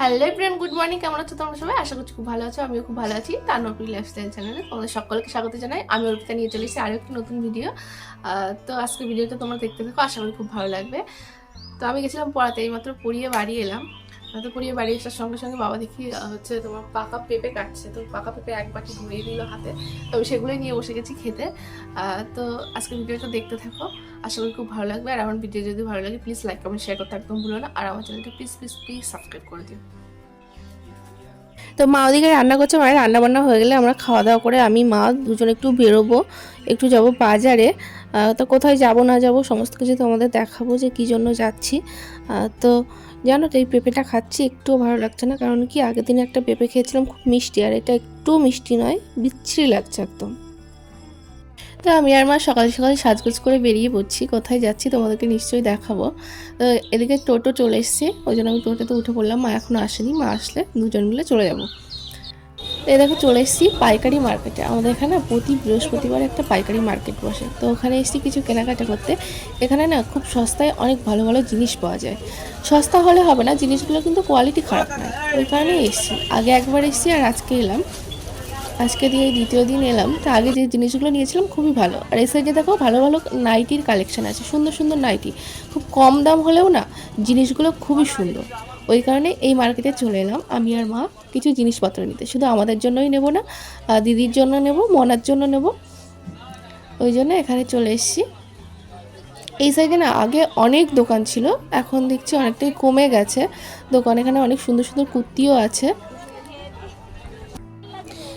Hello friend good morning কেমন আছো তোমরা সবাই? আশা করছি খুব ভালো আছো, আমিও খুব ভালো আছি। তার নতুন লাইফস্টাইল চ্যানেলে তোমাদের সকলকে স্বাগত জানাই। আমি অর্পিতা, নিয়ে চলে এসেছি আরও একটি নতুন ভিডিও তো আজকে ভিডিওটা তোমরা দেখতে থাকো, আশা করি খুব ভালো লাগবে। তো আমি গেছিলাম পড়াতে এইমাত্র পড়িয়ে বাড়ি এলাম। তো পড়িয়ে বাড়ি আসার সঙ্গে সঙ্গে বাবা দেখি হচ্ছে তোমার পাকা পেঁপে কাটছে। তো পাকা পেঁপে এক বাটি ধরিয়ে দিল হাতে। তো আমি সেগুলোই নিয়ে বসে গেছি খেতে। তো আজকে ভিডিওটা দেখতে থাকো। আশা করি খুব ভালো লাগবে। আর আমার ভিডিও যদি ভালো লাগে প্লিজ লাইক কমেন্ট শেয়ার করতে একদম ভুলো না। আর আমার চ্যানেলটা প্লিজ প্লিজ প্লিজ সাবস্ক্রাইব করে দিও। তো মা ওদিকে রান্না করছে মায়ের রান্না বান্না হয়ে গেলে আমরা খাওয়া দাওয়া করে আমি, মা দুজন একটু বেরোবো, একটু যাব বাজারে। তো কোথায় যাব, না যাব, সমস্ত কিছু তোমাদের দেখাবো যে কী জন্য যাচ্ছি। তো জানো তো এই পেঁপেটা খাচ্ছি, একটুও ভালো লাগছে না, কারণ কি আগের দিনে একটা পেঁপে খেয়েছিলাম, খুব মিষ্টি, আর এটা একটু মিষ্টি নয়, বিচ্ছিরি লাগছে একদম। তো আমি আর মা সকাল সকাল সাজগোজ করে বেরিয়ে পড়ছি। কোথায় যাচ্ছি তোমাদেরকে নিশ্চয়ই দেখাবো। তো এদিকে টোটো চলে এসছে, ওই জন্য আমি টোটোতে উঠে পড়লাম। মা এখনও আসেনি, মা আসলে দুজন মিলে চলে যাব। এই দেখো চলে এসেছি পাইকারি মার্কেটে। আমাদের এখানে প্রতি বৃহস্পতিবার একটা পাইকারি মার্কেট বসে। তো ওখানে এসেছি কিছু কেনাকাটা করতে। এখানে না খুব সস্তায় অনেক ভালো ভালো জিনিস পাওয়া যায়। সস্তা হলে হবে না, জিনিসগুলো কিন্তু কোয়ালিটি খারাপ নয়। ওই কারণেই এসেছি। আগে একবার এসেছি আর আজকে এলাম। আজকে দিয়ে এই দ্বিতীয় দিন এলাম, তো আগে যে জিনিসগুলো নিয়েছিলাম খুবই ভালো। আর এই সাইডে দেখো ভালো ভালো নাইটির কালেকশন আছে, সুন্দর সুন্দর নাইটি। খুব কম দাম হলেও না, জিনিসগুলো খুবই সুন্দর। ওই কারণে এই মার্কেটে চলে এলাম, আমি আর মা কিছু জিনিসপত্র নিতে। শুধু আমাদের জন্যই নেব না দিদির জন্য নেব, মনার জন্য নেব। ওই জন্য এখানে চলে এসেছি। এই সাইডে না আগে অনেক দোকান ছিল, এখন দেখছি অনেকটাই কমে গেছে। দোকান এখানে অনেক সুন্দর সুন্দর কুর্তিও আছে।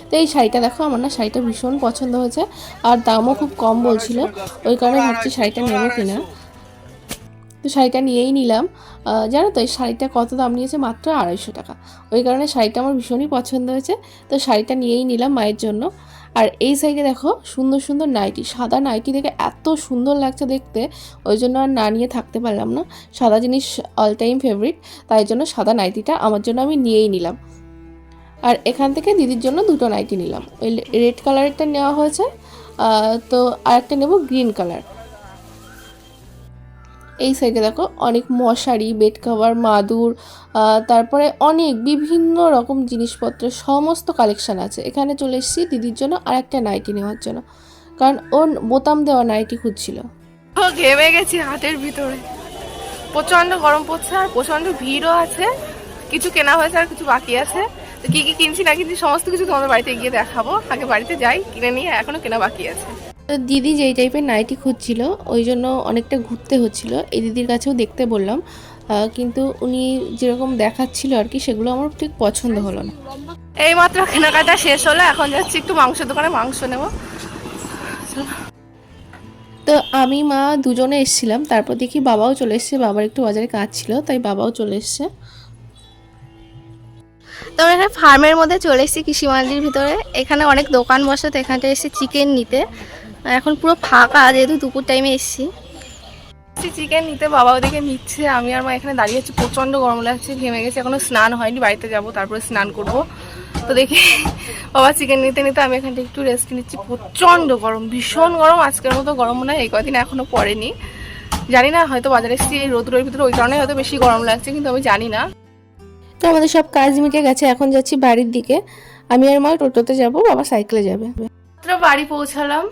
তো এই শাড়িটা দেখো, আমার না শাড়িটা ভীষণ পছন্দ হয়েছে। আর দামও খুব কম বলছিল, ওই কারণে ভাবছি শাড়িটা নেব কিনা। তো শাড়িটা নিয়েই নিলাম। জানো তো, এই শাড়িটা কত দাম নিয়েছে? মাত্র আড়াইশো টাকা। ওই কারণে শাড়িটা আমার ভীষণই পছন্দ হয়েছে। তো শাড়িটা নিয়েই নিলাম মায়ের জন্য। আর এই সাইডে দেখো, সুন্দর সুন্দর নাইটি, সাদা নাইটি দেখে এত সুন্দর লাগছে দেখতে। ওই জন্য আর না নিয়ে থাকতে পারলাম না। সাদা জিনিস অল টাইম ফেভারিট তাই জন্য সাদা নাইটিটা আমার জন্য আমি নিয়েই নিলাম। আর এখান থেকে দিদির জন্য দুটো নাইটি নিলাম। ওই রেড কালারেরটা নেওয়া হয়েছে তো আরেকটা নেব গ্রিন কালার এই সাইডে দেখো, অনেক মশারি বেড কভার মাদুর তারপরে অনেক বিভিন্ন রকম জিনিসপত্রের সমস্ত কালেকশান আছে। এখানে চলে এসেছি দিদির জন্য আর একটা নাইটি নেওয়ার জন্য, কারণ ওর বোতাম দেওয়া নাইটি খুঁজছিল। ঘেমে গেছি হাতের ভিতরে। প্রচণ্ড গরম পড়ছে আর প্রচণ্ড ভিড়ও আছে, কিছু কেনা হয়েছে আর কিছু বাকি আছে। তো কি কি কিনছি না কিনছি সমস্ত কিছু তোমাদের বাড়িতে গিয়ে দেখাবো। আগে বাড়িতে যাই কিনে নিয়ে এখনও কেনা বাকি আছে। তো দিদি যেই টাইপের নাইটি খুঁজছিল ওই জন্য অনেকটা ঘুরতে হচ্ছিল। এই দিদির কাছেও দেখতে বললাম কিন্তু উনি যেরকম দেখাচ্ছিল আর কি সেগুলো আমার ঠিক পছন্দ হলো না। এই মাত্র কেনাকাটা শেষ হলো এখন যাচ্ছি একটু মাংসের দোকানে মাংস নেব। তো আমি মা দুজনে এসেছিলাম তারপর দেখি বাবাও চলে এসছে বাবার একটু বাজারে কাজ ছিল তাই বাবাও চলে এসছে। তো এখানে ফার্মের মধ্যে চলে এসেছি কৃষি মান্ডির ভিতরে। এখানে অনেক দোকান বসে তো এখানটা এসেছি চিকেন নিতে। এখন পুরো ফাঁকা, যেহেতু দুপুর টাইমে এসেছি। চিকেন নিতে, বাবা ওদিকে নিচ্ছে, আমি আর মা এখানে দাঁড়িয়ে আছি, প্রচণ্ড গরম লাগছে, ঘেমে গেছে, এখনও স্নান হয়নি, বাড়িতে যাব, তারপরে স্নান করব। তো দেখি, বাবা চিকেন নিতে নিতে আমি এখানটা একটু রেস্ট নিচ্ছি, প্রচণ্ড গরম, ভীষণ গরম, আজকের মতো গরম মনে হয়, এই কদিন এখনও পড়েনি। জানি না, হয়তো বাজারে এসেছি এই রোদ্রের ভিতরে, ওই কারণে হয়তো বেশি গরম লাগছে, কিন্তু আমি জানি না। তো আমাদের সব কাজ মিটে গেছে এখন যাচ্ছি বাড়ির দিকে। আমি আর মা টোটোতে যাব বাবা সাইকেলে যাবে। মাত্র বাড়ি পৌঁছালাম।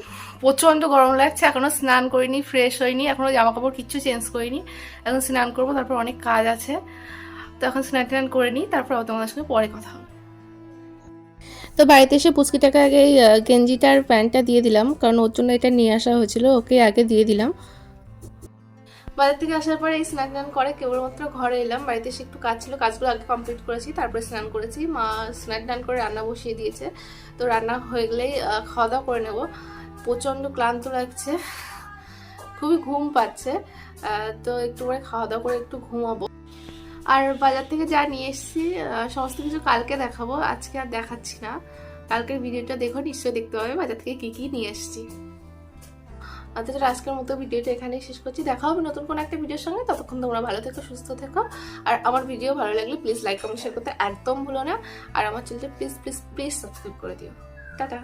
প্রচণ্ড গরম লাগছে এখনও স্নান করিনি ফ্রেশ হয়নি এখনও জামা কাপড় কিচ্ছু চেঞ্জ করিনি। এখন স্নান করব তারপর অনেক কাজ আছে। তো এখন স্নান টান করে নিই তারপর তোমাদের সঙ্গে পরে কথা হবে। তো বাড়িতে এসে পুচকিটাকে আগে গেঞ্জিটার প্যান্টটা দিয়ে দিলাম কারণ ওর জন্য এটা নিয়ে আসা হয়েছিল ওকে আগে দিয়ে দিলাম। বাজার থেকে আসার পরে এই স্নান টান করে, কেবলমাত্র ঘরে এলাম। বাড়িতে এসে একটু কাজ ছিল, কাজগুলো আগে কমপ্লিট করেছি, তারপরে স্নান করেছি। মা স্নান টান করে রান্না বসিয়ে দিয়েছে। তো রান্না হয়ে গেলেই খাওয়া দাওয়া করে নেব। প্রচণ্ড ক্লান্ত লাগছে, খুবই ঘুম পাচ্ছে তো একটু করে খাওয়া দাওয়া করে একটু ঘুমাবো। আর বাজার থেকে যা নিয়ে এসেছি সমস্ত কিছু কালকে দেখাবো, আজকে আর দেখাচ্ছি না। কালকের ভিডিওটা দেখো, নিশ্চয়ই দেখতে পাবে, বাজার থেকে কী কী নিয়ে এসেছি। আর তাছাড়া আজকের মতো ভিডিওটা এখানেই শেষ করছি। দেখা হবে নতুন কোনো একটা ভিডিওর সঙ্গে। ততক্ষণ তোমরা ভালো থেকো, সুস্থ থেকো। আর আমার ভিডিও ভালো লাগলে প্লিজ লাইক কমেন্ট শেয়ার করতে একদম ভুলো না। আর আমার চ্যানেলটা প্লিজ প্লিজ প্লিজ সাবস্ক্রাইব করে দিও। টাটা।